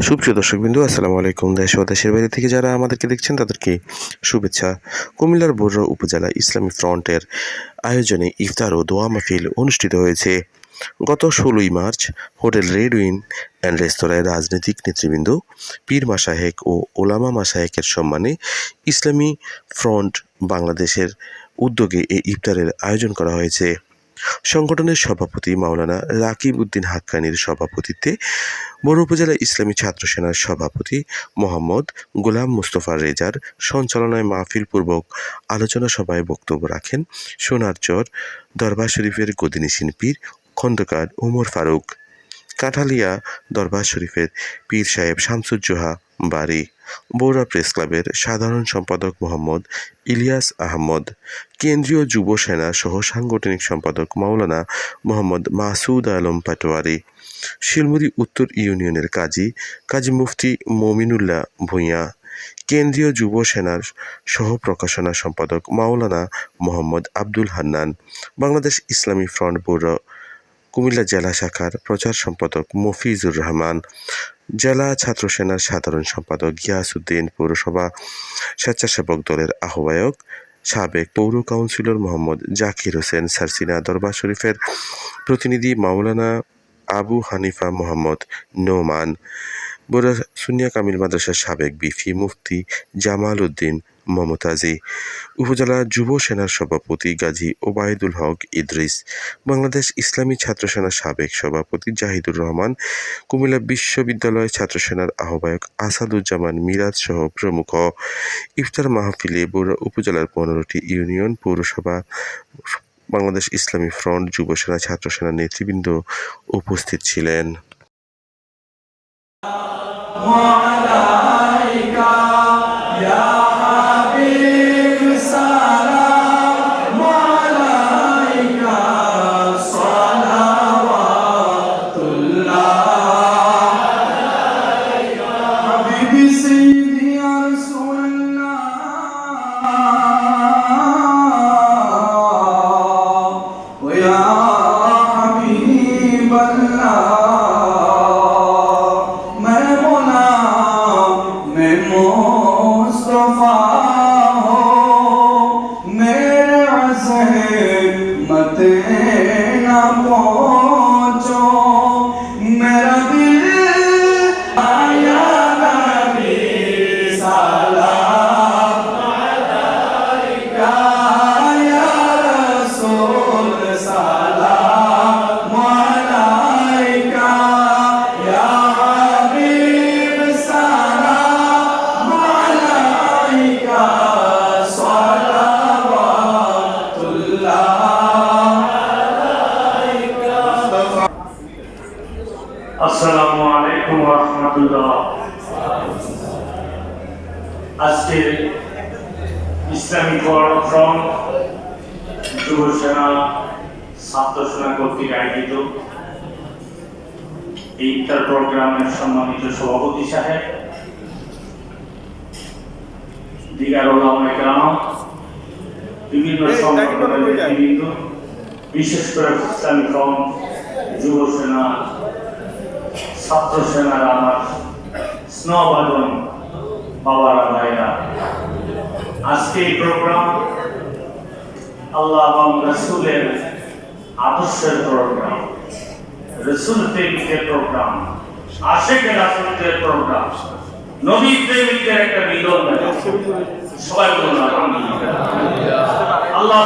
সুপ্রিয় দর্শক বিন্দু আসসালামু আলাইকুম। দেশ ও দেশের বাইরে থেকে যারা আমাদেরকে দেখছেন, তাদেরকে শুভেচ্ছা। কুমিল্লার বড়ুয়া উপজেলা ইসলামী ফ্রন্টের আয়োজনে ইফতার ও দোয়া মাহফিল অনুষ্ঠিত হয়েছে। গত ষোলোই March hotel red win and রেস্তোরাঁয় রাজনৈতিক নেতৃবৃন্দ, পীর মাসাহেক ও ওলামা মাসাহেকের সম্মানে ইসলামী ফ্রন্ট বাংলাদেশের উদ্যোগে এই ইফতারের আয়োজন করা হয়েছে। সংগঠনের সভাপতি মাওলানা রাকিব উদ্দিন হাক্কানির সভাপতিত্বে বড় উপজেলা ইসলামী ছাত্র সেনার সভাপতি মোহাম্মদ গোলাম মুস্তফা রেজার সঞ্চালনায় মাহফিল পূর্বক আলোচনা সভায় বক্তব্য রাখেন সোনারচর দরবার শরীফের গদিনী শিল্পীর খন্দকার উমর ফারুক, কাঠালিয়া দরবার শরীফের পীর সাহেব শামসুজ্জোহা বাড়ি। বৌরা প্রেস ক্লাবের সাধারণ সম্পাদক মোহাম্মদ ইলিয়াস আহমদ, কেন্দ্রীয় যুব সেনা সহ সাংগঠনিক সম্পাদক মাওলানা মোহাম্মদ মাসুদ আলম পাটোয়ারি, শিলমুড়ি উত্তর ইউনিয়নের কাজী কাজী মুফতি মমিনুল্লাহ ভূঁইয়া, কেন্দ্রীয় যুব সেনার সহ প্রকাশনা সম্পাদক মাওলানা মোহাম্মদ আব্দুল হান্নান, বাংলাদেশ ইসলামী ফ্রন্ট ব্যুরো কুমিল্লা জেলা শাখার প্রচার সম্পাদক মফিজুর রহমান জেলা ছাত্র সেনার সাধারণ সম্পাদক গিয়াসুদ্দিন পৌরসভা স্বেচ্ছাসেবক দলের আহ্বায়ক, সাবেক পৌর কাউন্সিলর মোহাম্মদ জাকির হোসেন, সারসিনা দরবার শরীফের প্রতিনিধি মাওলানা আবু হানিফা মোহাম্মদ নোমান বোরা সুনিয়া কামিল মাদ্রাসার সাবেক বিফি মুফতি জামাল উদ্দিন মমতাজি উপজেলা যুব সেনার সভাপতি গাজী ওবায়দুল হক ইদ্রিস, বাংলাদেশ ইসলামী ছাত্র সেনার সাবেক সভাপতি জাহিদুর রহমান, কুমিল্লা বিশ্ববিদ্যালয় ছাত্র সেনার আহ্বায়ক আসাদুজ্জামান মিরাজ সহ প্রমুখ। ইফতার মাহফিলে বগুড়া উপজেলার পনেরোটি ইউনিয়ন, পৌরসভা, বাংলাদেশ ইসলামী ফ্রন্ট যুব সেনা ছাত্র সেনা নেতৃবৃন্দ উপস্থিত ছিলেন। Allah আসসালামু আলাইকুম রহমতুল্লাহ। আজকের ইসলামী ফ্রন্ট যুব সেনা ছাত্র সেনা কর্তৃক আয়োজিত এই ইফতার প্রোগ্রামের সম্মানিত সভাপতি সাহেব দিগার ওলামাইকরাম বিভিন্ন সংগঠনের বিশেষ করে ইসলামী ফ্রন্ট যুব সেনা ছাত্র সেনার আমার স্নবাদন বাবারা ভাইরা। আজকে এই প্রোগ্রাম আল্লাহ রসুলের আদর্শের প্রোগ্রাম, রসুল প্রেমিকের প্রোগ্রাম আশেকের রাসুলদের প্রোগ্রাম, নবী প্রেমিকের একটা মিলন সবাই বলুন আল্লাহ